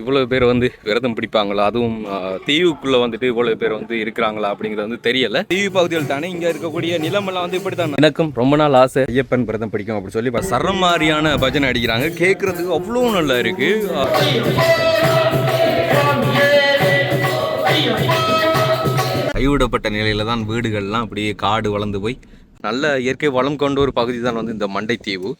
இவ்வளோ பேர் வந்து விரதம் பிடிப்பாங்களா? அதுவும் தீவுக்குள்ள வந்துட்டு இவ்வளோ பேர் வந்து இருக்கிறாங்களா அப்படிங்கிறது வந்து தெரியல. தீவு பகுதியில் தானே இங்கே இருக்கக்கூடிய நிலமெல்லாம் வந்து இப்படி தான் எனக்கும் ரொம்ப நாள் ஆசை. ஐயப்பன் விரதம் பிடிக்கும் அப்படின்னு சொல்லி இப்ப சரம் மாதிரியான பஜனை அடிக்கிறாங்க. கேட்கறதுக்கு அவ்வளோ நல்லா இருக்கு. ஆ, கைவிடப்பட்ட நிலையில தான் வீடுகள்லாம் அப்படியே காடு வளர்ந்து போய் நல்ல இயற்கை வளம் கொண்ட ஒரு பகுதி தான் வந்து இந்த Mandaitivu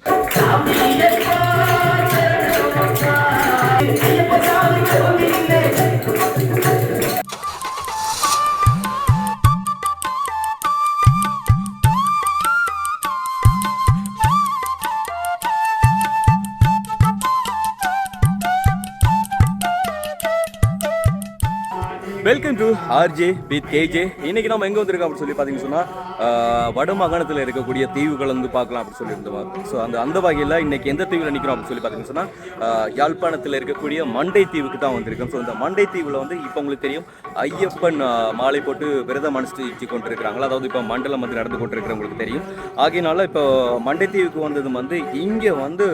welcome to RJ with KJ இன்னைக்கு நம்ம எங்கே வந்திருக்கோம் அப்படின்னு சொல்லி பார்த்தீங்கன்னு சொன்னால் வட மாகாணத்தில் இருக்கக்கூடிய தீவுகள் வந்து பார்க்கலாம் அப்படின்னு சொல்லியிருந்தோம். ஸோ அந்த அந்த வகையில் இன்னைக்கு எந்த தீவில் நிற்கிறோம் அப்படின்னு சொல்லி பார்த்தீங்கன்னு சொன்னால் யாழ்ப்பாணத்தில் இருக்கக்கூடிய மண்டை தீவுக்கு தான் வந்திருக்கோம். ஸோ இந்த மண்டை தீவில் வந்து இப்போ உங்களுக்கு தெரியும் ஐயப்பன் மாலை போட்டு விரதம் அனுஷ்டிச்சு கொண்டிருக்கிறாங்களா? அதாவது இப்போ மண்டலம் வந்து நடந்து கொண்டிருக்கிறவங்களுக்கு தெரியும். ஆகையினால இப்போ மண்டை தீவுக்கு வந்தது வந்து இங்கே வந்து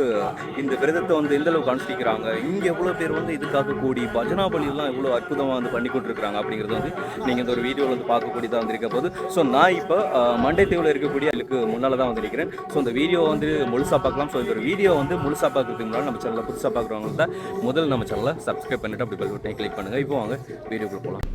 இந்த விரதத்தை வந்து எந்த அளவுக்கு அனுஷ்டிக்கிறாங்க? இங்கே எவ்வளோ பேர் வந்து இதுக்காக கூடி பஜனா பலியெல்லாம் எவ்வளோ அற்புதமாக வந்து பண்ணி கொண்டிருக்கிறாங்க அப்படிங்கிறது வந்து நீங்கள் இந்த ஒரு வீடியோவில் வந்து பார்க்கக்கூடியதாக வந்திருக்க போது. ஸோ நான் இப்போ மண்டே தீவில் இருக்கக்கூடிய இதுக்கு முன்னால் தான் வந்திருக்கிறேன். ஸோ இந்த வீடியோ வந்து முழுசாக பார்க்கலாம். ஸோ இந்த ஒரு வீடியோ வந்து முழுசாக பார்க்குறதுக்கு முன்னாடி நம்ம சேனலில் புதுசாக பார்க்குறவங்க தான் முதல் நம்ம சேனலை சப்ஸ்கிரைப் பண்ணிட்டு அப்படி பெல் பட்டனை கிளிக் பண்ணுங்கள் இப்போ வாங்க வீடியோக்குள்ளே போகலாம்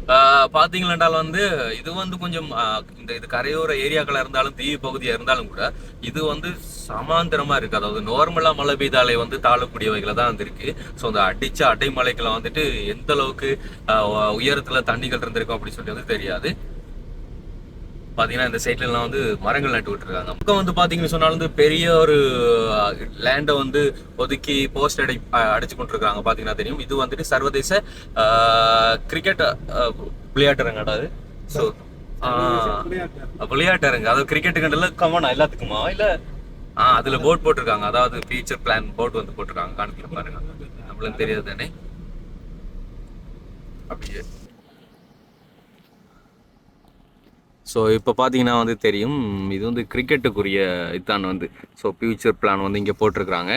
பார்த்தீங்களென்றால் வந்து இது வந்து கொஞ்சம் இந்த இது கரையோர ஏரியாக்களா இருந்தாலும் தீவு பகுதியாக இருந்தாலும் கூட இது வந்து சமாந்தரமா இருக்கு. அதாவது நார்மலாக மழை பெய்தாலே வந்து தாழக்கூடிய வகையில் தான் வந்துருக்கு ஸோ அந்த அடிச்ச அடைமலைகளை வந்துட்டு எந்த அளவுக்கு ஆஹ், உயரத்துல தண்ணிகள் இருந்திருக்கும் அப்படின்னு சொல்லி வந்து தெரியாது. பாத்தீங்கன்னா இந்த சைட்லலாம் எல்லாம் வந்து மரங்கள் நட்டு விட்டுருக்காங்க. பக்கம் வந்து பார்த்தீங்கன்னு சொன்னாலும் வந்து பெரிய ஒரு லேண்டை வந்து ஒதுக்கி போஸ்ட் அடி அடிச்சு கொண்டிருக்காங்க பாத்தீங்கன்னா தெரியும். இது வந்துட்டு சர்வதேச கிரிக்கெட் விளையாட்டுறங்கடா அதாவது ஸோ விளையாட்டுறங்க அதாவது கிரிக்கெட் கண்டல கமனா எல்லாத்துக்குமா? இல்ல ஆ அதுல போட் போட்டிருக்காங்க. அதாவது ஃபியூச்சர் பிளான் போட் வந்து போட்டிருக்காங்க. காணிக்கல பாருங்க நம்மளுக்கு தெரியாது தானே? அப்படியே. ஸோ இப்போ பார்த்தீங்கன்னா வந்து தெரியும் இது வந்து கிரிக்கெட்டுக்குரிய இதான் வந்து. ஸோ ஃப்யூச்சர் பிளான் வந்து இங்கே போட்டிருக்கிறாங்க.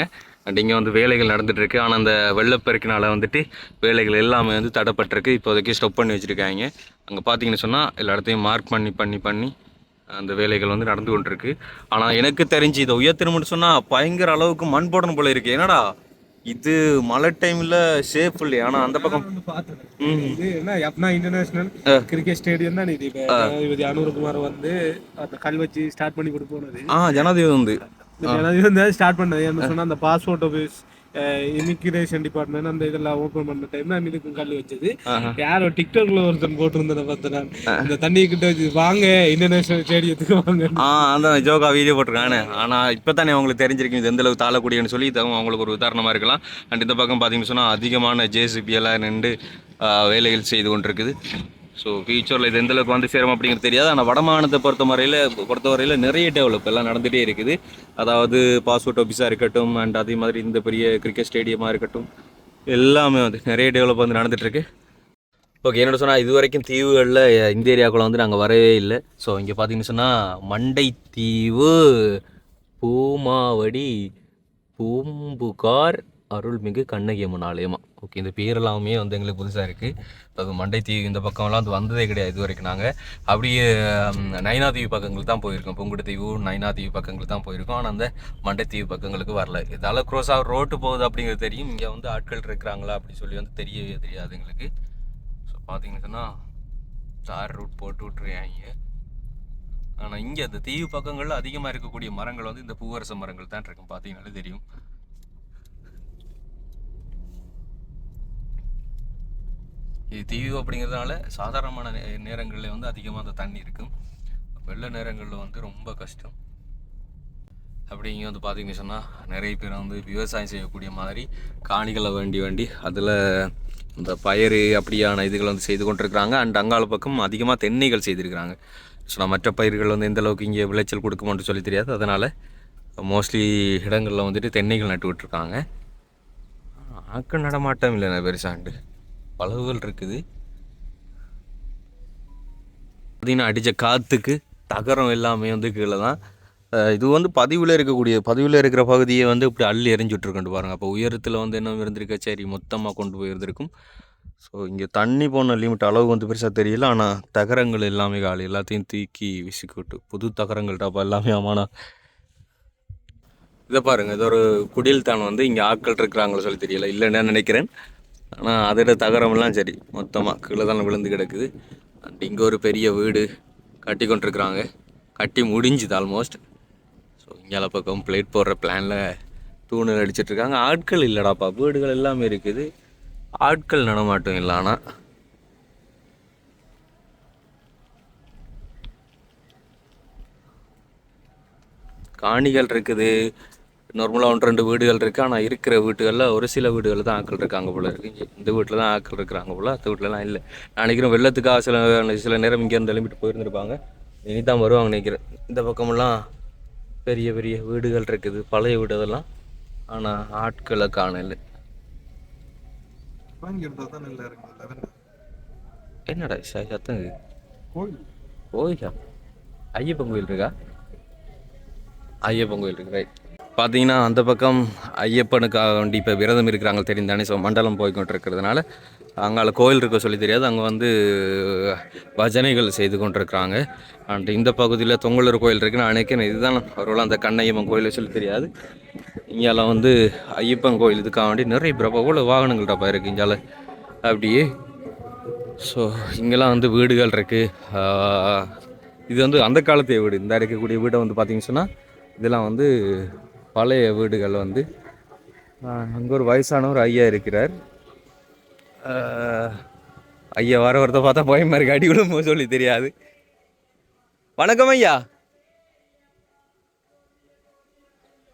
அண்ட் இங்கே வந்து வேலைகள் நடந்துகிட்ருக்கு ஆனால் அந்த வெள்ளப்பெருக்கினால் வந்துட்டு வேலைகள் எல்லாமே வந்து தடைப்பட்டிருக்கு. இப்போதைக்கு ஸ்டப் பண்ணி வச்சுருக்காங்க. அங்கே பார்த்தீங்கன்னு சொன்னால் எல்லா இடத்தையும் மார்க் பண்ணி பண்ணி பண்ணி அந்த வேலைகள் வந்து நடந்து கொண்டிருக்கு. ஆனால் எனக்கு தெரிஞ்சு இதை உயர்த்தணும்னு சொன்னால் பயங்கர அளவுக்கு மண் போடணும் போல இருக்குது என்னடா? இது மழை டைமில் சேஃப் இல்லையா? ஆனால் அந்த பக்கம் என்ன இன்டர்நேஷனல் கிரிக்கெட் ஸ்டேடியம் தான் இது. இப்ப அனுரகுமார் வந்து அந்த கல் வச்சு ஸ்டார்ட் பண்ணி கொடுத்து போனது. ஆ ஜனாதிபதி வந்து. ஜனாதிபதி வந்து ஸ்டார்ட் பண்ணது. என்ன சொன்னா அந்த பாஸ்போர்ட் ஆஃபீஸ் இமிகிரேஷன் டிபார்ட்மெண்ட் அந்த இதெல்லாம் ஓபன் பண்ண டைம் தான் இதுக்கும் கல் வச்சது. யாரோ டிக்டாக்ல ஒருத்தன் போட்டிருந்ததை பார்த்து நான். இந்த தண்ணி கிட்ட வச்சு வாங்க இன்டர்நேஷனல் ஸ்டேடியத்துக்கு வாங்க. ஆ அந்த ஜோகா வீடியோ போட்டிருக்கானே. ஆனால் இப்போ தானே அவங்களுக்கு தெரிஞ்சிருக்கும் இது எந்த அளவுக்கு தாழக்கூடியன்னு சொல்லி அவங்களுக்கு ஒரு உதாரணமாக இருக்கலாம். அண்ட் இந்த பக்கம் பார்த்தீங்கன்னு சொன்னால் அதிகமான ஜேசிபி எல்லாம் நின்று வேலைகள் செய்து கொண்டிருக்குது. ஸோ ஃபியூச்சரில் இது எந்தளவுக்கு வந்து சேரும் அப்படிங்கிறது தெரியாது. ஆனால் வடமாநிலத்தை பொறுத்த வரையில் பொறுத்தவரையில் நிறைய டெவலப் எல்லாம் நடந்துகிட்டே இருக்குது. அதாவது பாஸ்போர்ட் ஆஃபீஸாக இருக்கட்டும் அண்ட் அதே மாதிரி இந்த பெரிய கிரிக்கெட் ஸ்டேடியமாக இருக்கட்டும் எல்லாமே வந்து நிறைய டெவலப் வந்து நடந்துகிட்ருக்கு ஓகே என்னோட சொன்னால் இது வரைக்கும் தீவுகளில் இந்த ஏரியாக்குள்ள வந்து நாங்கள் வரவே இல்லை. ஸோ இங்கே பார்த்தீங்கன்னு சொன்னால் மண்டை தீவு பூமாவடி பூம்புகார் அருள்மிகு கண்ணகி அம்மன் ஆலயமா. ஓகே இந்த பேர் எல்லாமே வந்து எங்களுக்கு புதுசாக இருக்குது அது மண்டை தீவு இந்த பக்கம்லாம் வந்து வந்ததே கிடையாது இது வரைக்கும் நாங்கள் அப்படியே நைனா தீவு பக்கங்களுக்கு தான் போயிருக்கோம். பொங்குடு தீவு நைனா தீவு பக்கங்களுக்கு தான் போயிருக்கோம். ஆனால் அந்த மண்டை தீவு பக்கங்களுக்கு வரல. இதால் க்ரோஸாக ரோட்டு போகுது அப்படிங்கிறது தெரியும். இங்கே வந்து ஆட்கள் இருக்கிறாங்களா அப்படின்னு சொல்லி வந்து தெரியவே தெரியாது எங்களுக்கு. ஸோ பார்த்தீங்கன்னா தார் ரூட் போட்டு விட்ருக்காங்க ஆனால் இங்கே அந்த தீவு பக்கங்களில் அதிகமாக இருக்கக்கூடிய மரங்கள் வந்து இந்த பூவரச மரங்கள் தான் இருக்கும். பார்த்தீங்கன்னாலே தெரியும். இது தீவு அப்படிங்கிறதுனால சாதாரணமான நே- நேரங்களில் வந்து அதிகமாக அந்த தண்ணி இருக்கும். வெள்ள நேரங்களில் வந்து ரொம்ப கஷ்டம். அப்படி இங்கே வந்து பார்த்தீங்கன்னு சொன்னால் நிறைய பேர் வந்து விவசாயம் செய்யக்கூடிய மாதிரி காணிகளை வேண்டி வேண்டி அதில் இந்த பயிர் அப்படியான இதுகளை வந்து செய்து கொண்டிருக்கிறாங்க. அண்ட் அங்கால பக்கம் அதிகமாக தென்னைகள் செய்திருக்கிறாங்க. ஸோ மற்ற பயிர்கள் வந்து எந்த அளவுக்கு இங்கே விளைச்சல் கொடுக்குமோன்னு சொல்லி தெரியாது. அதனால் மோஸ்ட்லி இடங்களில் வந்துட்டு தென்னைகள் நட்டு விட்டுருக்காங்க. ஆக்க நடமாட்டம் இல்லைண்ணா பெருசாண்டு பலவுகள் இருக்குது. பார்த்திங்கன்னா அடித்த காற்றுக்கு தகரம் எல்லாமே வந்து கீழே தான். இது வந்து பதிவில் இருக்கக்கூடிய பதிவில் இருக்கிற பகுதியை வந்து இப்படி அள்ளி எரிஞ்சுட்ருக்கோண்டு பாருங்கள் அப்போ உயரத்தில் வந்து என்ன இருந்திருக்கா? சரி மொத்தமாக கொண்டு போய் இருந்திருக்கும். ஸோ இங்கே தண்ணி போன லிமிட் அளவு வந்து பெருசாக தெரியல. ஆனால் தகரங்கள் எல்லாமே காலி. எல்லாத்தையும் தூக்கி விசிக்கிட்டு புது தகரங்கள் டப்பா எல்லாமே ஆமாண்ணா இதை பாருங்கள் இது ஒரு குடில் தான் வந்து இங்கே ஆட்கள் இருக்கிறாங்களோ சொல்லி தெரியல. இல்லைன்னு நினைக்கிறேன். ஆனால் அதோட தகரமெல்லாம் சரி. மொத்தமாக கீழே தான் விழுந்து கிடக்குது. அண்ட் இங்கே ஒரு பெரிய வீடு கட்டி கொண்டிருக்கிறாங்க. கட்டி முடிஞ்சுது ஆல்மோஸ்ட் ஸோ இங்கே பக்கம் பிளேட் போடுற பிளானில் தூணல் அடிச்சிட்ருக்காங்க. ஆட்கள் இல்லைடாப்பா. வீடுகள் எல்லாமே இருக்குது. ஆட்கள் நடமாட்டம் இல்லை ஆனால் காணிகள் இருக்குது. நார்மலாக ஒன்று ரெண்டு வீடுகள் இருக்குது ஆனால் இருக்கிற வீட்டுகளில் ஒரு சில வீடுகளில் தான் ஆட்கள் இருக்காங்க போல இருக்கு. இந்த வீட்டில் தான் ஆட்கள் இருக்கிறாங்க போல அந்த வீட்டிலலாம் இல்லை. நான் நினைக்கிறேன் வெள்ளத்துக்காக சில சில நேரம் இங்கேருந்து எழுப்பிட்டு போயிருந்திருப்பாங்க. இனி தான் வருவாங்க நினைக்கிறேன். இந்த பக்கமெல்லாம் பெரிய பெரிய வீடுகள் இருக்குது. பழைய வீடு அதெல்லாம். ஆனால் ஆட்களை காணல. என்னடா சத்தம் கோயிலா. ஐயப்பன் கோயில் இருக்கா? ஐயப்பன் கோயில் இருக்கு ரைட் பார்த்தீங்கன்னா அந்த பக்கம் ஐயப்பனுக்காக வேண்டி இப்போ விரதம் இருக்கிறாங்க தெரியும் தானே. ஸோ மண்டலம் போய் கொண்டிருக்கிறதுனால அங்கால கோயில் இருக்க சொல்லி தெரியாது. அங்கே வந்து பஜனைகள் செய்து கொண்டிருக்கிறாங்க. அண்ட் இந்த பகுதியில் தொங்கலூர் கோயில் இருக்குன்னு நான் நினைக்கிறேன் இதுதான் ஒருவேளை அந்த கண்ணையம்மன் கோயில் சொல்லி தெரியாது. இங்கெல்லாம் வந்து ஐயப்பன் கோயில் இதுக்காக வேண்டி நிறைய பிரபல வாகனங்கள் டப்பா இருக்குது இங்கால. அப்படியே ஸோ இங்கெல்லாம் வந்து வீடுகள் இருக்குது இது வந்து அந்த காலத்தைய வீடு. இந்த இருக்கக்கூடிய வீடை வந்து பார்த்தீங்கன்னு சொன்னால் இதெல்லாம் வந்து பழைய வீடுகள் வந்து அங்கே ஒரு வயசானவர் ஐயா இருக்கிறார் ஐயா வர வரத பார்த்தா பயமா இருக்கு அடி விழுமோ சொல்லி தெரியாது வணக்கம் ஐயா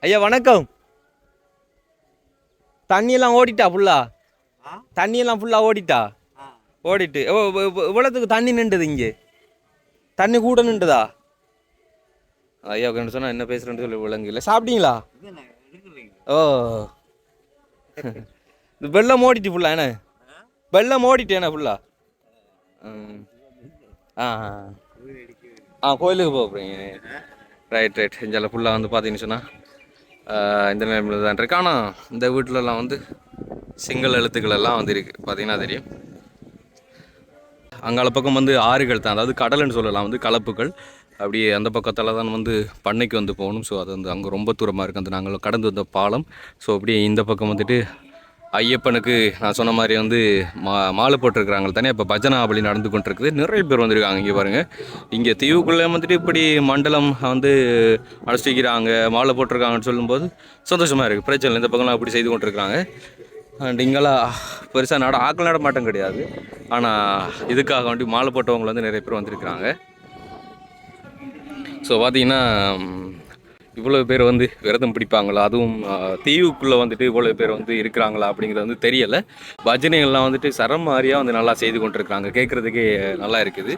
ஐயா வணக்கம் தண்ணியெல்லாம் ஓடிட்டா ஃபுல்லா தண்ணியெல்லாம் ஃபுல்லாக ஓடிட்டா ஓடிட்டு எவ்வளோத்துக்கு தண்ணி நின்றுது இங்கே தண்ணி கூட நின்றுதா ஐயா உட்காந்து சொன்னா என்ன பேசுறேன்னு சொல்லி விளங்கல. சாப்பிட்டீங்களா? ஓ. இந்த வெள்ளம் ஓடிட்டு ஃபுல்லா என்ன? வெள்ளம் ஓடிட்டு என்ன ஃபுல்லா ஆ ஆ. கோயிலுக்கு போக போகிறீங்க ரைட் ரைட். இஞ்சால ஃபுல்லாக வந்து பார்த்தீங்கன்னு சொன்னால் இந்த நிலைமையில் தான் இருக்கு. ஆனால் இந்த வீட்டிலலாம் வந்து சிங்கள எழுத்துக்கள் எல்லாம் வந்து இருக்கு. பார்த்தீங்கன்னா தெரியும். அங்கால பக்கம் வந்து ஆறுகள் தான். அதாவது கடல்னு சொல்லலாம். வந்து கலப்புகள். அப்படியே அந்த பக்கத்தால் தான் வந்து பண்ணைக்கு வந்து போகணும். ஸோ அது வந்து அங்கே ரொம்ப தூரமாக இருக்குது அந்த நாங்கள் கடந்து வந்த பாலம். ஸோ அப்படியே இந்த பக்கம் வந்துட்டு ஐயப்பனுக்கு நான் சொன்ன மாதிரி வந்து மா மாலை போட்டிருக்கிறாங்க தானே. இப்போ பஜனை அப்படி நடந்து கொண்டிருக்குது. நிறைய பேர் வந்திருக்காங்க இங்கே பாருங்கள் இங்கே தீவுக்குள்ளே வந்துட்டு இப்படி மண்டலம் வந்து அனுஷ்டிக்கிறாங்க மாலை போட்டிருக்காங்கன்னு சொல்லும்போது சந்தோஷமாக இருக்குது பிரச்சனை இல்லை. இந்த பக்கம்லாம் அப்படி செய்து கொண்டிருக்கிறாங்க. அண்ட் இங்கெல்லாம் பெருசாக நட ஆக்கள் நட நடமாட்டம் கிடையாது. ஆனால் இதுக்காக வேண்டி மாலை போட்டவங்க வந்து நிறைய பேர் வந்திருக்கிறாங்க. ஸோ பார்த்தீங்கன்னா இவ்வளோ பேர் வந்து விரதம் பிடிப்பாங்களா? அதுவும் தீவுக்குள்ளே வந்துட்டு இவ்வளோ பேர் வந்து இருக்கிறாங்களா அப்படிங்கிறது வந்து தெரியலை. பஜனைகள்லாம் வந்துட்டு சரம் மாதிரியாக வந்து நல்லா செய்து கொண்டிருக்கிறாங்க. கேட்குறதுக்கே நல்லா இருக்குது.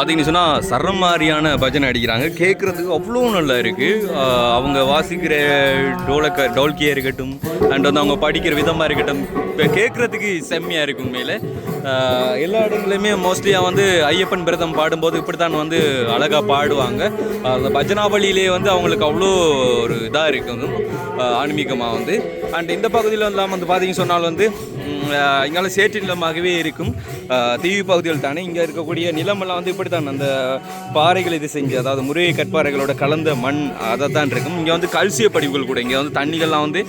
பார்த்தீங்கன்னு சொன்னால் சரம் மாதிரியான பஜனை அடிக்கிறாங்க. கேட்குறதுக்கு அவ்வளோ நல்லா இருக்குது அவங்க வாசிக்கிற டோலக்க டோல்கியாக இருக்கட்டும் அண்ட் வந்து அவங்க படிக்கிற விதமாக இருக்கட்டும் இப்போ கேட்குறதுக்கு செம்மையாக இருக்கும் உண்மையில். எல்லா இடங்களையுமே மோஸ்ட்லியாக வந்து ஐயப்பன் பிரதம் பாடும்போது இப்படி தான் வந்து அழகாக பாடுவாங்க. அந்த பஜனாவளியிலே வந்து அவங்களுக்கு அவ்வளோ ஒரு இதாக இருக்கும் ஆன்மீகமாக வந்து. அண்ட் இந்த பகுதியில் இல்லாமல் வந்து பார்த்தீங்கன்னு சொன்னால் வந்து ம், இங்கால சேற்று நிலமாகவே இருக்கும். தீவு பகுதிகள் தானே. இங்கே இருக்கக்கூடிய நிலமெல்லாம் வந்து இப்படி தான் அந்த பாறைகள் இது செஞ்சு அதாவது முறையை கற்பாறைகளோட கலந்த மண் அதை தான் இருக்கும். இங்கே வந்து கல்சிய படிவுகள் கூட. இங்கே வந்து தண்ணிகள்லாம் வந்து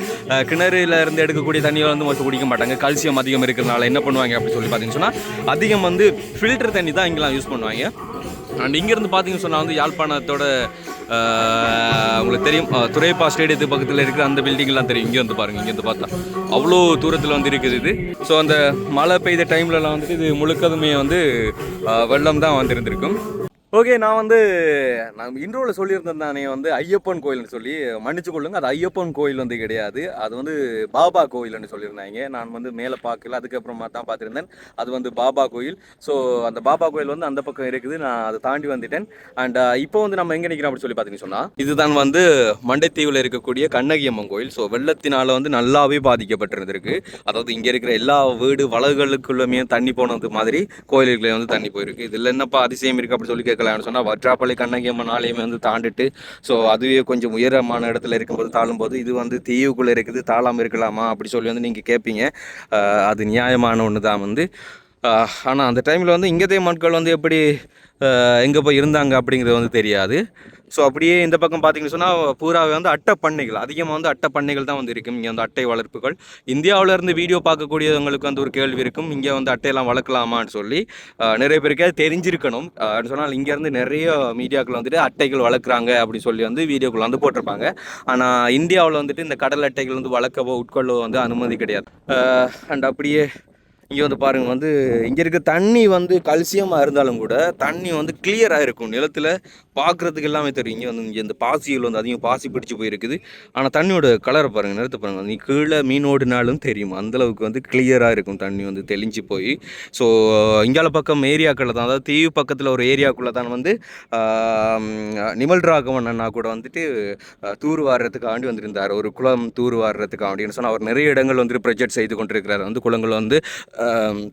கிணறுல இருந்து எடுக்கக்கூடிய தண்ணிகள் வந்து மோஸ்ட் குடிக்க மாட்டாங்க. கல்சியம் அதிகம் இருக்கிறதுனால என்ன பண்ணுவாங்க அப்படின்னு சொல்லி பார்த்தீங்கன்னு சொன்னால் அதிகம் வந்து ஃபில்டர் தண்ணி தான் இங்கெல்லாம் யூஸ் பண்ணுவாங்க. அண்ட் இங்கேருந்து பார்த்தீங்கன்னு சொன்னால் வந்து யாழ்ப்பாணத்தோட உங்களுக்கு தெரியும் துறைப்பா ஸ்டேடியத்துக்கு பக்கத்தில் இருக்கிற அந்த பில்டிங்லாம் தெரியும். இங்கே வந்து பாருங்கள் இங்கே வந்து பார்த்தா. அவ்வளோ தூரத்தில் வந்து இருக்குது இது. ஸோ அந்த மழை பெய்த டைம்லலாம் வந்துட்டு இது முழுக்கதுமே வந்து வெள்ளம் தான் வந்திருந்திருக்கும். ஓகே நான் வந்து நான் இன்ட்ரோவில் சொல்லியிருந்தேன் தானே வந்து ஐயப்பன் கோயில்னு சொல்லி. மன்னிச்சு கொள்ளுங்க அது ஐயப்பன் கோயில் வந்து கிடையாது. அது வந்து பாபா கோயில்னு சொல்லியிருந்தாங்க. நான் வந்து மேலே பார்க்கல அதுக்கப்புறமா தான் பார்த்துருந்தேன். அது வந்து பாபா கோயில். ஸோ அந்த பாபா கோயில் வந்து அந்த பக்கம் இருக்குது. நான் அதை தாண்டி வந்துட்டேன். அண்ட் uh, இப்போ வந்து நம்ம எங்கே நிற்கிறோம் அப்படி சொல்லி பார்த்தீங்கன்னு சொன்னால் இதுதான் வந்து மண்டைத்தீவில் இருக்கக்கூடிய கண்ணகி அம்மன் கோயில். ஸோ வெள்ளத்தினால் வந்து நல்லாவே பாதிக்கப்பட்டிருந்திருக்கு. அதாவது இங்கே இருக்கிற எல்லா வீடு வளவுகளுக்குள்ளுமே தண்ணி போனது மாதிரி கோயில்களே வந்து தண்ணி போயிருக்கு. இதில் என்னப்பா அதிசயம் இருக்குது அப்படி சொல்லி இருக்கலாம்னு சொன்னால் வற்றாப்பள்ளி கண்ணகியம்மன் ஆலயமே வந்து தாண்டிட்டு ஸோ அதுவே கொஞ்சம் உயரமான இடத்துல இருக்கும்போது தாழும்போது இது வந்து தீவுக்குள்ளே இருக்குது தாழாமல் இருக்கலாமா அப்படி சொல்லி வந்து நீங்கள் கேட்பீங்க அது நியாயமான ஒன்று தான் வந்து ஆனால் அந்த டைமில் வந்து இங்கதே மக்கள் வந்து எப்படி எங்கே போய் இருந்தாங்க அப்படிங்கிறது வந்து தெரியாது. ஸோ அப்படியே இந்த பக்கம் பார்த்தீங்கன்னு சொன்னால் பூராவே வந்து அட்டை பண்ணைகள். அதிகமாக வந்து அட்டை பண்ணைகள் தான் வந்து இருக்கும். இங்கே வந்து அட்டை வளர்ப்புகள். இந்தியாவுல இருந்து வீடியோ பார்க்கக்கூடியவங்களுக்கு வந்து ஒரு கேள்வி இருக்கும். இங்கே வந்து அட்டையெல்லாம் வளர்க்கலாமான்னு சொல்லி நிறைய பேருக்கு அது தெரிஞ்சிருக்கணும். சொன்னால் இங்கேருந்து நிறைய மீடியாக்கள் வந்துட்டு அட்டைகள் வளர்க்குறாங்க அப்படின்னு சொல்லி வந்து வீடியோக்குள்ள வந்து போட்டிருப்பாங்க. ஆனால் இந்தியாவில் வந்துட்டு இந்த கடல் அட்டைகள் வந்து வளர்க்கவோ உட்கொள்ளவோ வந்து அனுமதி கிடையாது. அண்ட் அப்படியே இங்கே வந்து பாருங்க வந்து இங்கே இருக்க தண்ணி வந்து கல்சியமாக இருந்தாலும் கூட தண்ணி வந்து கிளியராக இருக்கும். நிலத்தில் பார்க்குறதுக்கு எல்லாமே தெரியும். இங்கே வந்து இங்கே இந்த பாசிகள் வந்து அதிகம் பாசி பிடிச்சி போயிருக்குது. ஆனால் தண்ணியோட கலரை பாருங்கள் நிறுத்த பாருங்கள் நீ கீழே மீனோடினாலும் தெரியும். அந்தளவுக்கு வந்து கிளியராக இருக்கும் தண்ணி வந்து தெளிஞ்சு போய். ஸோ இங்கால பக்கம் ஏரியாக்களில் தான் அதாவது தீவு பக்கத்தில் ஒரு ஏரியாக்குள்ளே தான் வந்து நிமல் ராகவன் அண்ணா கூட வந்துட்டு தூர் வாடுறதுக்காண்டி வந்திருந்தார். ஒரு குளம் தூர் வாடுறதுக்காண்டின்னு சொன்னால் அவர் நிறைய இடங்கள் வந்துட்டு ப்ரொஜெக்ட் செய்து கொண்டிருக்கிறார். வந்து குளங்கள் வந்து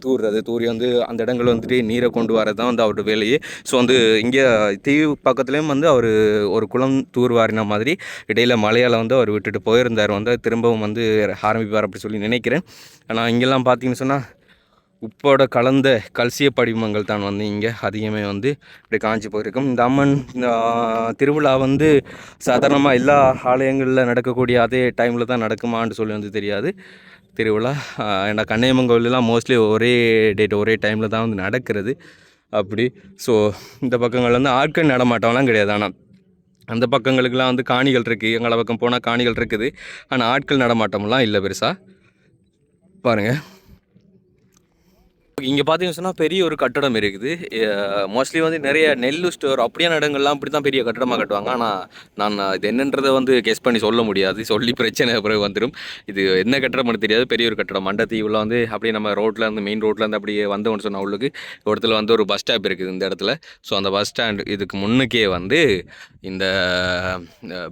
தூறுறது தூர்றது தூரி வந்து அந்த இடங்கள் வந்துட்டு நீரை கொண்டு வரது தான் வந்து அவரோட வேலையே. ஸோ வந்து இங்கே தீவு பக்கத்துலேயும் வந்து அவர் ஒரு குளம் தூர்வாரின மாதிரி இடையில் மலையால் வந்து அவர் விட்டுட்டு போயிருந்தார். வந்து திரும்பவும் வந்து ஆரம்பிப்பார் அப்படி சொல்லி நினைக்கிறேன். ஆனால் இங்கெல்லாம் பார்த்தீங்கன்னு சொன்னால் உப்போட கலந்த கல்சிய படிமங்கள் தான் வந்து இங்கே அதிகமே வந்து இப்படி காஞ்சி போயிருக்கும். இந்த அம்மன் திருவிழா வந்து சாதாரணமாக எல்லா ஆலயங்களில் நடக்கக்கூடிய அதே டைமில் தான் நடக்குமான்னு சொல்லி வந்து தெரியாது. திருவிழா ஏன்னா கண்ணையம்மன் கோவிலெலாம் மோஸ்ட்லி ஒரே டேட் ஒரே டைமில் தான் வந்து நடக்கிறது. அப்படி. ஸோ இந்த பக்கங்கள் வந்து ஆட்கள் நடமாட்டம்லாம் கிடையாது. ஆனால் அந்த பக்கங்களுக்கெல்லாம் வந்து காணிகள் இருக்குது எங்களை பக்கம் போனால் காணிகள் இருக்குது. ஆனால் ஆட்கள் நடமாட்டம்லாம் இல்லை பெருசாக பாருங்கள் இங்கே பார்த்தீங்கன்னு சொன்னால் பெரிய ஒரு கட்டடம் இருக்குது. மோஸ்ட்லி வந்து நிறைய நெல் ஸ்டோர் அப்படியான இடங்கள்லாம் அப்படி தான் பெரிய கட்டடமாக கட்டுவாங்க. ஆனால் நான் இது என்னன்றதை வந்து கெஸ் பண்ணி சொல்ல முடியாது. சொல்லி பிரச்சனை பிறகு வந்துடும் இது என்ன கட்டடம்னு தெரியாது. பெரிய ஒரு கட்டடம். மண்டத்தீவில் வந்து அப்படியே நம்ம ரோட்டில் இருந்து மெயின் ரோட்டில் இருந்து அப்படியே வந்தோம்னு சொன்ன உள்ளுக்கு ஒரு இடத்துல வந்து ஒரு பஸ் ஸ்டாப் இருக்குது இந்த இடத்துல. ஸோ அந்த பஸ் ஸ்டாண்ட் இதுக்கு முன்னுக்கே வந்து இந்த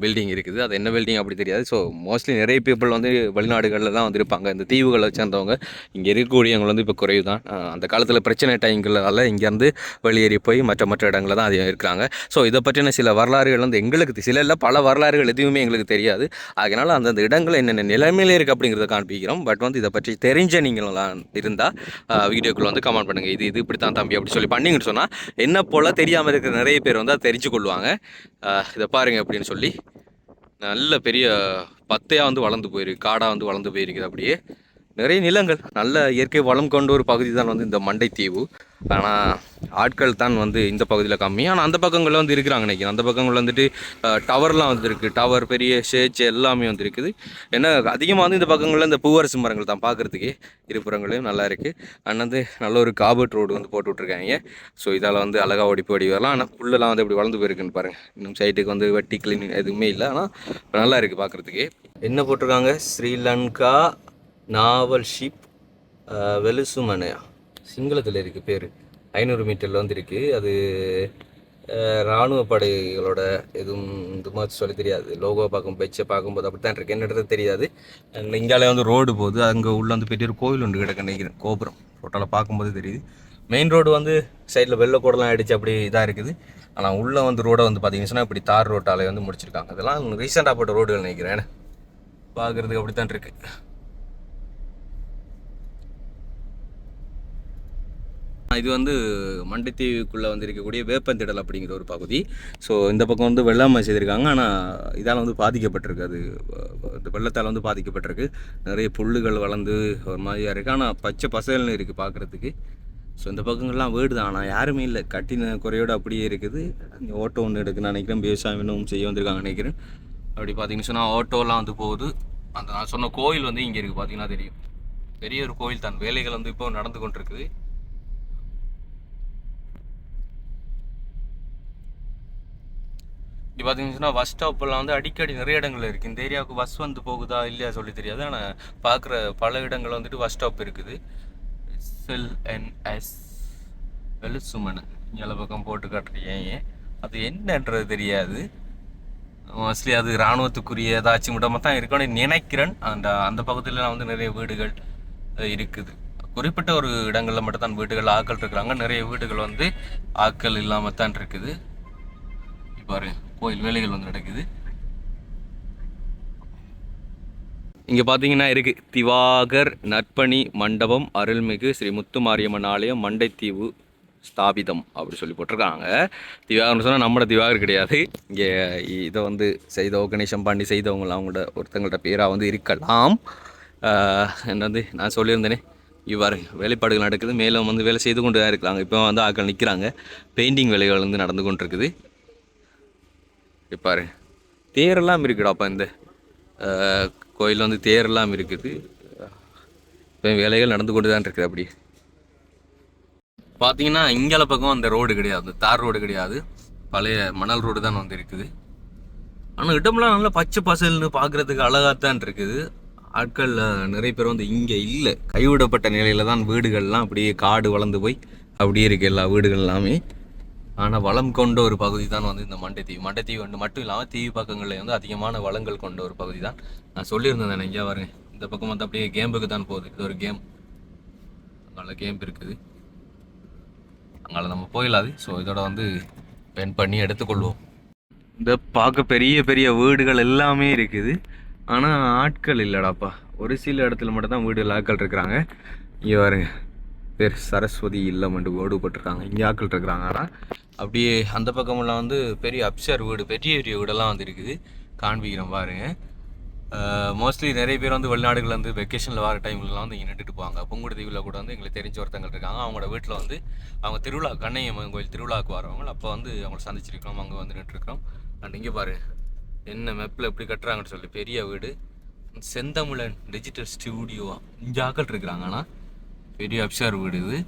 பில்டிங் இருக்குது. அது என்ன பில்டிங் அப்படி தெரியாது. ஸோ மோஸ்ட்லி நிறைய பீப்புள் வந்து வெளிநாடுகளில் தான் வந்து இருப்பாங்க இந்த தீவுகளை சேர்ந்தவங்க. இங்கே இருக்கக்கூடியவங்க வந்து இப்போ குறைவு தான் அந்த காலத்தில் பிரச்சனை டைம்களால் இங்கேருந்து வெளியேறி போய் மற்ற மற்ற இடங்களில் தான் அதிகம் இருக்கிறாங்க. ஸோ இதை பற்றின சில வரலாறுகள் வந்து எங்களுக்கு சில இல்லை பல வரலாறுகள் எதுவுமே எங்களுக்கு தெரியாது. அதனால் அந்தந்த இடங்கள் என்னென்ன நிலைமையில இருக்குது அப்படிங்கிறத காண்பிக்கிறோம். பட் வந்து இதை பற்றி தெரிஞ்ச நீங்களாம் இருந்தால் வீடியோக்குள்ளே வந்து கமெண்ட் பண்ணுங்கள் இது இது இப்படி தான் தம்பி அப்படி சொல்லி பண்ணிங்கன்னு சொன்னால் என்ன போல் தெரியாமல் இருக்கிற நிறைய பேர் வந்து அதை தெரிஞ்சு கொள்வாங்க. இதை பாருங்கள் அப்படின்னு சொல்லி. நல்ல பெரிய பத்தையாக வந்து வளர்ந்து போயிருக்கு காடாக வந்து வளர்ந்து போயிருக்குது அப்படியே. நிறைய நிலங்கள். நல்ல இயற்கை வளம் கொண்ட ஒரு பகுதி தான் வந்து இந்த மண்டைத்தீவு ஆனால் ஆட்கள் தான் வந்து இந்த பகுதியில் கம்மி. ஆனால் அந்த பக்கங்களில் வந்து இருக்கிறாங்க நினைக்கிறேன். அந்த பக்கங்களில் வந்துட்டு டவர்லாம் வந்துருக்கு டவர் பெரிய ஷேச் எல்லாமே வந்துருக்குது ஏன்னா அதிகமாக வந்து இந்த பக்கங்களில் இந்த பூவரசு மரங்கள் தான் பார்க்குறதுக்கே இருபுறங்களையும் நல்லா இருக்குது அண்ட் வந்து நல்ல ஒரு காபட் ரோடு வந்து போட்டு விட்ருக்காங்க ஸோ இதால் வந்து அழகாக ஓடி போடி வரலாம். ஆனால் புல்லெல்லாம் வந்து இப்படி வளர்ந்து போயிருக்குன்னு பாருங்கள் இன்னும் சைட்டுக்கு வந்து வெட்டி கிளீன் எதுவுமே இல்லை. ஆனால் நல்லா இருக்குது பார்க்குறதுக்கே என்ன போட்டிருக்காங்க? ஸ்ரீலங்கா நாவல் ஷிப் வெலுசுமனையா? சிங்களத்தில் இருக்குது பேர். ஐநூறு மீட்டரில் வந்து இருக்குது அது இராணுவ படைகளோட எதுவும் இது மாதிரி சொல்லி தெரியாது. லோகோ பார்க்கும் பெச்சை பார்க்கும்போது அப்படி தான் இருக்குது என்னன்றது தெரியாது. இங்காலே வந்து ரோடு போகுது. அங்கே உள்ளே வந்து பெரிய ஒரு கோயில் ஒன்று கிடக்க நினைக்கிறேன். கோபுரம். ஃபோட்டோவில் பார்க்கும்போது தெரியுது. மெயின் ரோடு வந்து சைடில் வெள்ளை கூடலாம் அடித்து அப்படி இதாக இருக்குது. ஆனால் உள்ளே வந்து ரோடை வந்து பார்த்தீங்கன்னா சொன்னால் இப்படி தார் ரோட்டாலே வந்து முடிச்சிருக்காங்க. அதெல்லாம் ரீசெண்டாக போட்ட ரோடுகள் நினைக்கிறேன். பார்க்குறதுக்கு அப்படி தான் இருக்குது இது வந்து மண்டைத்தீவுக்குள்ளே வந்து இருக்கக்கூடிய வேப்பந்திடல் அப்படிங்கிற ஒரு பகுதி. ஸோ இந்த பக்கம் வந்து வெள்ளாமை செய்திருக்காங்க. ஆனால் இதால் வந்து பாதிக்கப்பட்டிருக்கு. அது இந்த வெள்ளத்தால் வந்து பாதிக்கப்பட்டிருக்கு. நிறைய புல்லுகள் வளர்ந்து ஒரு மாதிரியாக இருக்குது ஆனால் பச்சை பசல்னு இருக்குது பார்க்குறதுக்கு ஸோ இந்த பக்கங்கள்லாம் வீடு தான் ஆனால் யாருமே இல்லை. கட்டின குறையோடு அப்படியே இருக்குது. இங்கே ஓட்டோ ஒன்று எடுக்குன்னு நினைக்கிறேன். விவசாயம் இன்னும் செய்ய வந்திருக்காங்க நினைக்கிறேன். அப்படி பார்த்தீங்கன்னு சொன்னால் ஆட்டோலாம் வந்து போகுது. அந்த நான் சொன்ன கோயில் வந்து இங்கே இருக்குது பார்த்தீங்கன்னா தெரியும். பெரிய ஒரு கோயில் தான் வேலைகள் வந்து இப்போ நடந்து கொண்டிருக்குது. இப்போ பார்த்தீங்கன்னா பஸ் ஸ்டாப்பெல்லாம் வந்து அடிக்கடி நிறைய இடங்கள் இருக்குது இந்த ஏரியாவுக்கு பஸ் வந்து போகுதா இல்லையா சொல்லி தெரியாது. ஆனால் பார்க்குற பல இடங்கள் வந்துட்டு பஸ் ஸ்டாப் இருக்குது. எஸ்எல்என்எஸ் வெளுசுமன் இங்கே பக்கம் போட்டு காட்டுறீங்க. அது என்னன்றது தெரியாது. மோஸ்ட்லி அது இராணுவத்துக்குரிய ஏதாச்சும் விடமாக தான் இருக்கணும்னு நினைக்கிறேன். அந்த அந்த பகுதியில வந்து நிறைய வீடுகள் இருக்குது. குறிப்பிட்ட ஒரு இடங்களில் மட்டும் தான் வீடுகள் ஆட்கள் இருக்கிறாங்க. நிறைய வீடுகள் வந்து ஆக்கள் இல்லாமல் தான் இருக்குது பாரு கோயில் வேலைகள் வந்து நடக்குது. இங்கே பார்த்தீங்கன்னா இருக்குது திவாகர் நற்பணி மண்டபம் அருள்மிகு ஸ்ரீ முத்துமாரியம்மன் ஆலயம் மண்டைத்தீவு ஸ்தாபிதம் அப்படி சொல்லி போட்டிருக்காங்க. திவாகர்னு சொன்னால் நம்மளோட திவாகர் கிடையாது. இங்கே இதை வந்து செய்த கணேசம் பாண்டி செய்தவங்கள அவங்களோட ஒருத்தங்கள்ட்ட பேராக வந்து இருக்கலாம். என்ன வந்து நான் சொல்லியிருந்தேனே. இவ்வாறு வேலைப்பாடுகள் நடக்குது. மேலும் வந்து வேலை செய்து கொண்டு தான் இருக்கிறாங்க இப்போ வந்து ஆட்கள் நிற்கிறாங்க பெயிண்டிங் வேலைகள் வந்து நடந்து கொண்டு இருக்குது பாரு. தேரெல்லாம் இருக்குடாப்பா இந்த கோயில் வந்து தேரெல்லாம் இருக்குது. இப்போ வேலைகள் நடந்து கொண்டு தான் இருக்குது அப்படி. பார்த்தீங்கன்னா இங்கால பக்கம் அந்த ரோடு கிடையாது தார் ரோடு கிடையாது. பழைய மணல் ரோடு தான் வந்து இருக்குது. ஆனால் இடம்லாம் நல்லா பச்சை பசல்னு பார்க்குறதுக்கு அழகாக தான் இருக்குது. ஆட்கள் நிறைய பேர் வந்து இங்கே இல்லை. கைவிடப்பட்ட நிலையில தான் வீடுகள்லாம் அப்படியே காடு வளர்ந்து போய் அப்படியே இருக்கு எல்லா வீடுகள் எல்லாமே. ஆனால் வளம் கொண்ட ஒரு பகுதி தான் வந்து இந்த மண்டைத்தீவு மண்டைத்தீவு வந்து மட்டும் இல்லாமல் தீவு பக்கங்களில் வந்து அதிகமான வளங்கள் கொண்ட ஒரு பகுதி தான் நான் சொல்லியிருந்தேன் தானே இங்கே வரேன் இந்த பக்கம் வந்து அப்படியே கேம்புக்கு தான் போகுது. இது ஒரு கேம். அங்கே கேம்ப் இருக்குது. அங்கால நம்ம போயிடலாது. ஸோ இதோட வந்து பென் பண்ணி எடுத்துக்கொள்வோம். இந்த பார்க்க பெரிய பெரிய வீடுகள் எல்லாமே இருக்குது. ஆனால் ஆட்கள் இல்லைடாப்பா. ஒரு சில இடத்துல மட்டும் தான் வீடுகள் ஆட்கள் இருக்கிறாங்க. இங்கே பாருங்க. பேர் சரஸ்வதி இல்லம் என்று ஓடுபட்டிருக்காங்க இங்கே ஆட்கள் இருக்கிறாங்க. ஆனால் அப்படியே அந்த பக்கமெல்லாம் வந்து பெரிய அப்சர் வீடு பெரிய பெரிய வீடெல்லாம் வந்து இருக்குது. காண்பிக்கிறேன் பாருங்க. மோஸ்ட்லி நிறைய பேர் வந்து வெளிநாடுகள் வந்து வெக்கேஷனில் வர டைம்லலாம் வந்து இங்கே நின்றுட்டு போவாங்க. புங்குடுதீவில் கூட வந்து எங்களுக்கு தெரிஞ்ச ஒருத்தங்க இருக்காங்க. அவங்களோட வீட்டில் வந்து அவங்க திருவிழா கண்ணையம்மன் கோயில் திருவிழாவுக்கு வரவங்க. அப்போ வந்து அவங்கள சந்திச்சிருக்கிறோம். அங்கே வந்து நின்றுருக்கிறோம் அண்ட் இங்கே பாரு. என்ன மெப்பில் எப்படி கட்டுறாங்கன்னு சொல்லி. பெரிய வீடு. செந்தமிழன் டிஜிட்டல் ஸ்டூடியோவா இங்கே ஆக்கள் இருக்கிறாங்க ஆனால் பெரிய அப்சார் வீடு இது.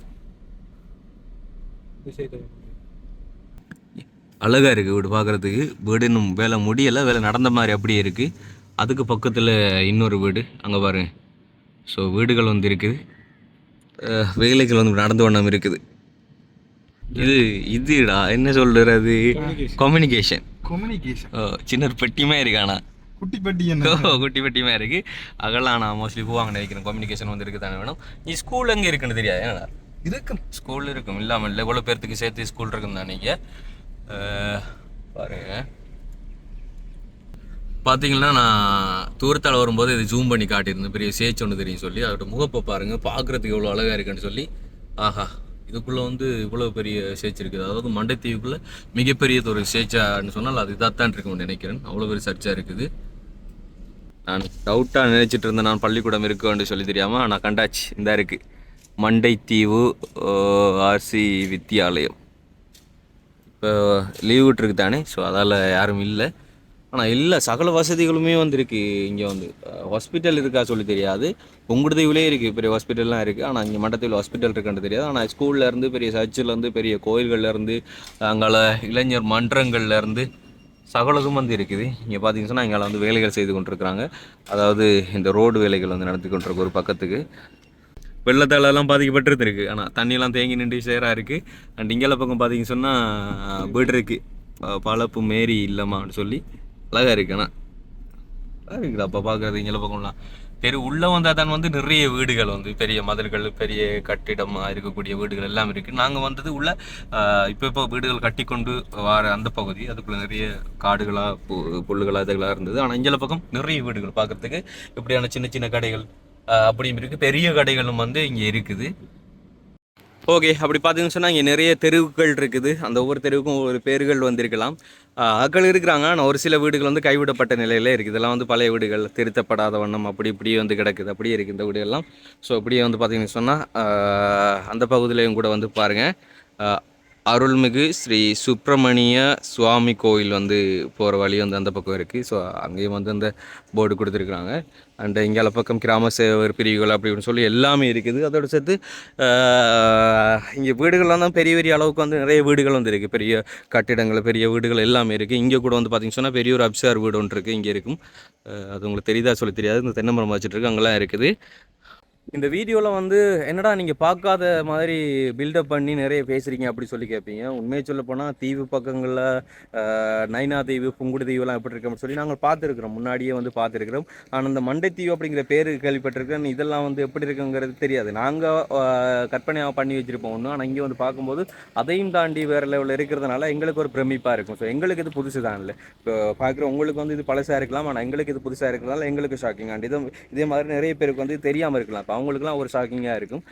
அழகாக இருக்குது வீடு பார்க்குறதுக்கு வீடு இன்னும் வேலை முடியலை வேலை நடந்த மாதிரி அப்படியே இருக்குது அதுக்கு பக்கத்தில் இன்னொரு வீடு அங்கே பாருங்க. ஸோ வீடுகள் வந்து இருக்குது. வேலைகள் வந்து நடந்து வண்ணம் இருக்குது. இது இதுடா என்ன சொல்றது? கம்யூனிகேஷன் கம்யூனிகேஷன் சின்ன ஒரு பெட்டியுமே இருக்கானா குட்டி பட்டி என்ன? குட்டி பெட்டியுமே இருக்கு. அகலாம் நான் மோஸ்ட்லி போவாங்க நினைக்கிறேன். கம்யூனிகேஷன் வந்து இருக்கு தானே வேணும். நீ ஸ்கூல் எங்கே இருக்குன்னு தெரியாது? ஏன்னா இருக்கும் ஸ்கூல் இருக்கும். இல்லாமல் இல்லை இவ்வளோ பேர்த்துக்கு சேர்த்து ஸ்கூல் இருக்குன்னு நீங்கள் பாருங்க. பார்த்தீங்கன்னா நான் தூரத்தால் வரும்போது இது ஜூம் பண்ணி காட்டியிருந்தேன். பெரிய சேச்சு ஒன்று தெரியும் சொல்லி. அதோட முகப்பை பாருங்கள் பார்க்குறதுக்கு எவ்வளோ அழகாக இருக்குன்னு சொல்லி. ஆஹா இதுக்குள்ளே வந்து இவ்வளோ பெரிய சேச்சு இருக்குது. அதாவது மண்டைத்தீவுக்குள்ளே மிகப்பெரியது ஒரு சேச்சான்னு சொன்னால் அது இதாகத்தான் இருக்கும்னு நினைக்கிறேன். அவ்வளோ பெரிய சர்ச்சாக இருக்குது. நான் டவுட்டாக நினச்சிட்டு இருந்தேன். நான் பள்ளிக்கூடம் இருக்குன்னு சொல்லி தெரியாமல் நான் கண்டாச்சு. இந்த இருக்குது மண்டைத்தீவு ஆர்சி வித்தியாலயம் இப்போ லீவ் விட்டுருக்கு தானே? ஸோ அதால் யாரும் இல்லை. ஆனால் இல்லை சகல வசதிகளுமே வந்துருக்கு. இங்கே வந்து ஹாஸ்பிட்டல் இருக்கா சொல்லி தெரியாது. புங்குடுதீவுலே இருக்குது பெரிய ஹாஸ்பிட்டல்லாம் இருக்குது ஆனால் இங்கே மண்டத்தில் ஹாஸ்பிட்டல் இருக்கான்னு தெரியாது. ஆனால் ஸ்கூல்லேருந்து பெரிய சர்ச்சிலேருந்து பெரிய கோயில்கள்லேருந்து அங்கால இளைஞர் மன்றங்கள்லேருந்து சகலதும் வந்து இருக்குது. இங்கே பார்த்தீங்கன்னு சொன்னால் இங்கே வந்து வேலைகள் செய்து கொண்டிருக்கிறாங்க. அதாவது இந்த ரோடு வேலைகள் வந்து நடத்தி கொண்டிருக்க ஒரு பக்கத்துக்கு. வெள்ளத்தாலெல்லாம் எல்லாம் பாதிக்கப்பட்டிருக்கு ஆனால் தண்ணியெல்லாம் தேங்கி நின்று சேராக இருக்குது அண்ட் இங்கே பக்கம் பார்த்தீங்க சொன்னால் வீடு இருக்குது பழப்பு மேரி இல்லைம்மான்னு சொல்லி அழகாக இருக்கு. ஆனால் அழகா இருக்குது அப்போ பார்க்குறது இங்கே பக்கம்லாம். தெரு உள்ளே வந்தால் தான் வந்து நிறைய வீடுகள் வந்து பெரிய மதில்கள் பெரிய கட்டிடமாக இருக்கக்கூடிய வீடுகள் எல்லாம் இருக்குது நாங்கள் வந்தது உள்ள இப்போ இப்போ வீடுகள் கட்டி கொண்டு வர அந்த பகுதி. அதுக்குள்ளே நிறைய காடுகளாக பு புல்லுகளாக இதுகளாக இருந்தது. ஆனால் இங்கே பக்கம் நிறைய வீடுகள் பார்க்குறதுக்கு இப்படியான சின்ன சின்ன கடைகள் அப்படியும் இருக்குது பெரிய கடைகளும் வந்து இங்கே இருக்குது. ஓகே அப்படி பார்த்தீங்கன்னு சொன்னால் இங்கே நிறைய தெருவுகள் இருக்குது. அந்த ஒவ்வொரு தெருவுக்கும் ஒவ்வொரு பேர்கள் வந்திருக்கலாம். ஆஹ் இருக்கிறாங்க. ஆனால் ஒரு சில வீடுகள் வந்து கைவிடப்பட்ட நிலையிலே இருக்குது. இதெல்லாம் வந்து பழைய வீடுகள் திருத்தப்படாத வண்ணம் அப்படி இப்படியே வந்து கிடக்குது. அப்படியே இருக்குது இந்த வீடுகள்லாம் ஸோ அப்படியே வந்து பார்த்தீங்கன்னு சொன்னால் அந்த பகுதியிலையும் கூட வந்து பாருங்கள் அருள்மிகு ஸ்ரீ சுப்பிரமணிய சுவாமி கோயில் வந்து போகிற வழி வந்து அந்த பக்கம் இருக்குது ஸோ அங்கேயும் வந்து அந்த போர்டு கொடுத்துருக்குறாங்க. அண்ட் இங்கே பக்கம் கிராம சேவர் பிரிவுகள் அப்படின்னு சொல்லி எல்லாமே இருக்குது. அதோட சேர்த்து இங்கே வீடுகள்லாம் தான் பெரிய பெரிய அளவுக்கு வந்து நிறைய வீடுகள் வந்து இருக்குது பெரிய கட்டிடங்கள் பெரிய வீடுகள் எல்லாமே இருக்குது இங்கே கூட வந்து பார்த்திங்க சொன்னால் பெரிய ஒரு அப்சார் வீடு ஒன்று இருக்குது இங்கே இருக்கும். அது உங்களுக்கு தெரியுதா? சொல்லி தெரியாது. இந்த தென்னை மரம் வச்சுட்டு இருக்கு. அங்கெல்லாம் இருக்குது. இந்த வீடியோவில் வந்து என்னடா நீங்கள் பார்க்காத மாதிரி பில்டப் பண்ணி நிறைய பேசுகிறீங்க அப்படி சொல்லி கேட்பீங்க உண்மையை சொல்ல போனால் தீவு பக்கங்களில் நைனா தீவு புங்குடு தீவுலாம் எப்படி இருக்கு சொல்லி நாங்கள் பார்த்துருக்குறோம். முன்னாடியே வந்து பார்த்துருக்குறோம். ஆனால் இந்த மண்டை தீவு அப்படிங்கிற பேர் கேள்விப்பட்டிருக்கேன். இதெல்லாம் வந்து எப்படி இருக்குங்கிறது தெரியாது. நாங்கள் கற்பனையாக பண்ணி வச்சுருப்போம் ஒன்று ஆனால் இங்கே வந்து பார்க்கும்போது அதையும் தாண்டி வேறு லெவலில் இருக்கிறதுனால எங்களுக்கு ஒரு பிரமிப்பாக இருக்கும். ஸோ எங்களுக்கு இது புதுசு தான் இல்லை. இப்போ பார்க்குற உங்களுக்கு வந்து இது பழசாக இருக்கலாம். ஆனால் எங்களுக்கு இது புதுசாக இருக்கிறதுனால எங்களுக்கு ஷாக்கிங் அண்ட் இதே இதே மாதிரி நிறைய பேருக்கு வந்து தெரியாமல் இருக்கலாம். இப்போ அவங்களுக்குலாம் ஒரு ஷாக்கிங்காக இருக்கும்.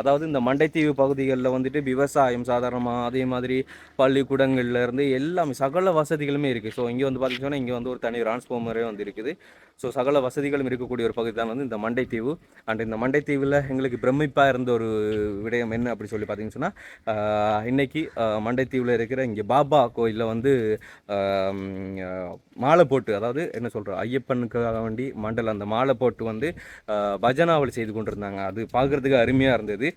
அதாவது இந்த மண்டைத்தீவு பகுதிகளில் வந்துட்டு விவசாயம் சாதாரணமாக அதே மாதிரி பள்ளிக்கூடங்கள்ல இருந்து எல்லாமே சகல வசதிகளுமே இருக்குது ஸோ இங்கே வந்து பார்த்தீங்கன்னா இங்கே வந்து ஒரு தனி டிரான்ஸ்ஃபார்மரே வந்து இருக்குது. ஸோ சகல வசதிகளும் இருக்கக்கூடிய ஒரு பகுதி தான் வந்து இந்த மண்டைத்தீவு அண்ட் இந்த மண்டைத்தீவில் எங்களுக்கு பிரமிப்பாக இருந்த ஒரு விடயம் என்ன அப்படி சொல்லி பார்த்தீங்கன்னு சொன்னால் இன்றைக்கி மண்டை மண்டைத்தீவில் இருக்கிற இங்கே பாபா கோயிலில் வந்து மாலை போட்டு அதாவது என்ன சொல்கிறோம் ஐயப்பனுக்காக வேண்டி மண்டல் அந்த மாலை போட்டு வந்து பஜனாவல் செய்து கொண்டிருந்தாங்க. அது பார்க்குறதுக்கு அருமையாக இருந்தது.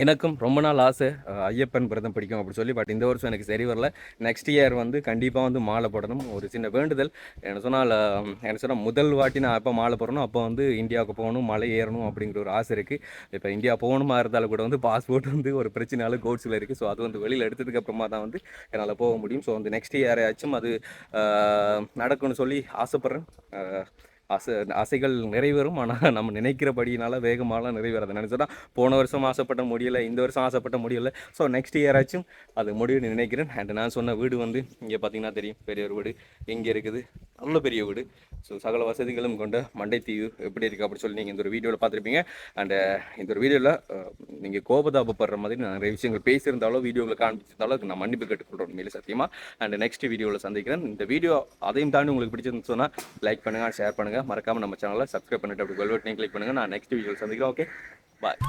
எனக்கும் ரொம்ப நாள் ஆசை ஐயப்பன் விரதம் பிடிக்கும் அப்படி சொல்லி பட் இந்த வருஷம் எனக்கு சரி வரல. நெக்ஸ்ட் இயர் வந்து கண்டிப்பாக வந்து மாலை போடணும். ஒரு சின்ன வேண்டுதல். என்ன சொன்னால் என்ன சொன்னால் முதல் வாட்டி நான் எப்போ மாலை போடணும் அப்போ வந்து இந்தியாவுக்கு போகணும் மலை ஏறணும் அப்படிங்கிற ஒரு ஆசை இருக்குது இப்போ இந்தியா போகணுமா இருந்தாலும் கூட வந்து பாஸ்போர்ட் வந்து ஒரு பிரச்சனையால கோட்ஸில் இருக்குது ஸோ அது வந்து வெளியில் எடுத்ததுக்கு அப்புறமா தான் வந்து என்னால் போக முடியும். ஸோ வந்து நெக்ஸ்ட் இயர் ஆச்சும் அது நடக்கும்னு சொல்லி ஆசைப்பட்றேன். ஆசை ஆசைகள் நிறைவேறும். ஆனால் நம்ம நினைக்கிறபடினால வேகமாலாம் நிறைவேறாது. நினச்சா போன வருஷம் ஆசைப்பட்ட முடியலை இந்த வருஷம் ஆசைப்பட்ட முடியலை. ஸோ நெக்ஸ்ட் இயராச்சும் அது முடியும்னு நினைக்கிறேன். அண்ட் நான் சொன்ன வீடு வந்து இங்கே பார்த்தீங்கன்னா தெரியும். பெரிய ஒரு வீடு. இங்கே இருக்குது. நல்ல பெரிய வீடு. ஸோ சகல வசதிகளும் கொண்ட மண்டைத்தீவு எப்படி இருக்குது அப்படி சொல்லி நீங்கள் இந்த ஒரு வீடியோவில் பார்த்துருப்பீங்க. அண்டு இந்த ஒரு வீடியோவில் நீங்கள் கோபதாபப்படுற மாதிரி நான் நிறைய விஷயங்கள் பேசியிருந்தாலோ வீடியோவில் காண்பிச்சிருந்தாலோ அதுக்கு நான் மன்னிப்பு கேட்டுக்கொள்கிறோம் மேலே சத்தியமாக அண்ட் நெக்ஸ்ட் வீடியோவில் சந்திக்கிறேன். இந்த வீடியோ அதையும் தாண்டி உங்களுக்கு பிடிச்சிருந்து சொன்னால் லைக் பண்ணுங்கள் ஷேர் பண்ணுங்கள் பண்ணுங்கள் மறக்காமல் நம்ம சேனலில் சப்ஸ்கிரைப் பண்ணிட்டு அப்படி பெல் கிளிக் பண்ணுங்கள் நான் நெக்ஸ்ட் வீடியோவில் சந்திக்கிறேன். ஓகே பாய்